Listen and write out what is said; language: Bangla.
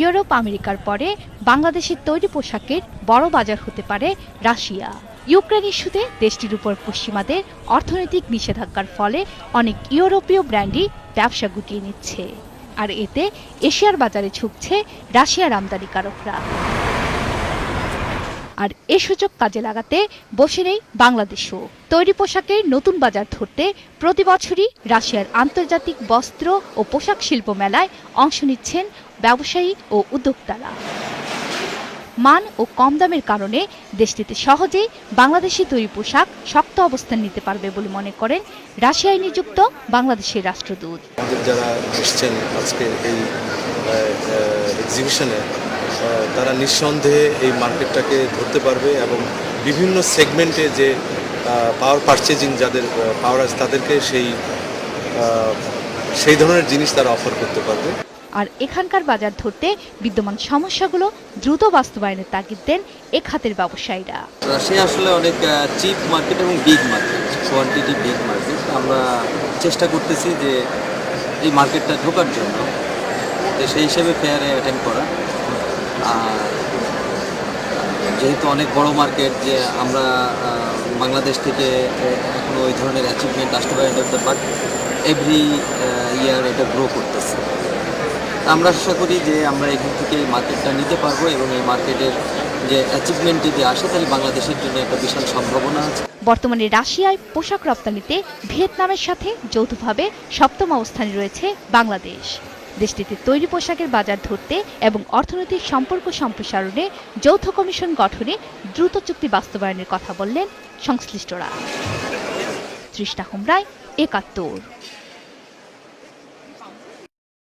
ইউরোপ, আমেরিকার পরে বাংলাদেশের তৈরি পোশাকের বড় বাজার হতে পারে রাশিয়া। ইউক্রেন ইস্যুতে দেশটির উপর পশ্চিমাদের অর্থনৈতিক নিষেধাজ্ঞার ফলে অনেক ইউরোপীয় ব্র্যান্ডই ব্যবসা গুটিয়ে নিচ্ছে। আর এতে এশিয়ার বাজারে ঝুঁকছে রাশিয়ার আমদানিকারকরা। আর এ সুযোগ কাজে লাগাতে বসে নেই বাংলাদেশও। তৈরি পোশাকের নতুন বাজার ধরতে প্রতি বছরই রাশিয়ার আন্তর্জাতিক বস্ত্র ও পোশাক শিল্প মেলায় অংশ নিচ্ছেন ব্যবসায়ী ও উদ্যোক্তারা। মান ও কম দামের কারণে দেশটিতে সহজেই বাংলাদেশি তৈরি পোশাক শক্ত অবস্থান নিতে পারবে বলে মনে করেন রাশিয়ায় নিযুক্ত বাংলাদেশের রাষ্ট্রদূত। যারা এসছেন আজকে এই এক্সিবিশনে তারা নিঃসন্দেহে এই মার্কেটটাকে ধরতে পারবে এবং বিভিন্ন সেগমেন্টে যে পাওয়ার পারচেজিং যাদের পাওয়ার আছে তাদেরকে সেই সেই ধরনের জিনিস তারা অফার করতে পারবে। আর এখানকার বাজার ধরতে বিদ্যমান সমস্যাগুলো দ্রুত বাস্তবায়নের তাগিদ দেন এ খাতের ব্যবসায়ীরা। রাশিয়া আসলে অনেক চিপ মার্কেট এবং big market quantity big market আমরা চেষ্টা করতেছি যে এই মার্কেটটা ঢোকার জন্য। তো সেই হিসেবে ফেয়ারে অ্যাটেন্ড করা। আর যেহেতু অনেক বড় মার্কেট যে আমরা বাংলাদেশ থেকে এখনও ওই ধরনের অ্যাচিভমেন্ট আসতে পারি বাট এভরি ইয়ার এটা গ্রো করতেছে। আমরা আশা করি যে আমরা এখান থেকে এই মার্কেটটা নিতে পারব এবং এই মার্কেটের যে অ্যাচিভমেন্ট যদি আসে, তাহলে বাংলাদেশের জন্য একটা বিশাল সম্ভাবনা আছে। বর্তমানে রাশিয়ায় পোশাক রপ্তানিতে ভিয়েতনামের সাথে যৌথভাবে সপ্তম অবস্থানে রয়েছে বাংলাদেশ। দেশটিতে তৈরি পোশাকের বাজার ধরতে এবং অর্থনৈতিক সম্পর্ক সম্প্রসারণে যৌথ কমিশন গঠনে দ্রুত চুক্তি বাস্তবায়নের কথা বললেন সংশ্লিষ্টরা। তৃষ্ণা হোমরায় একাত্তর।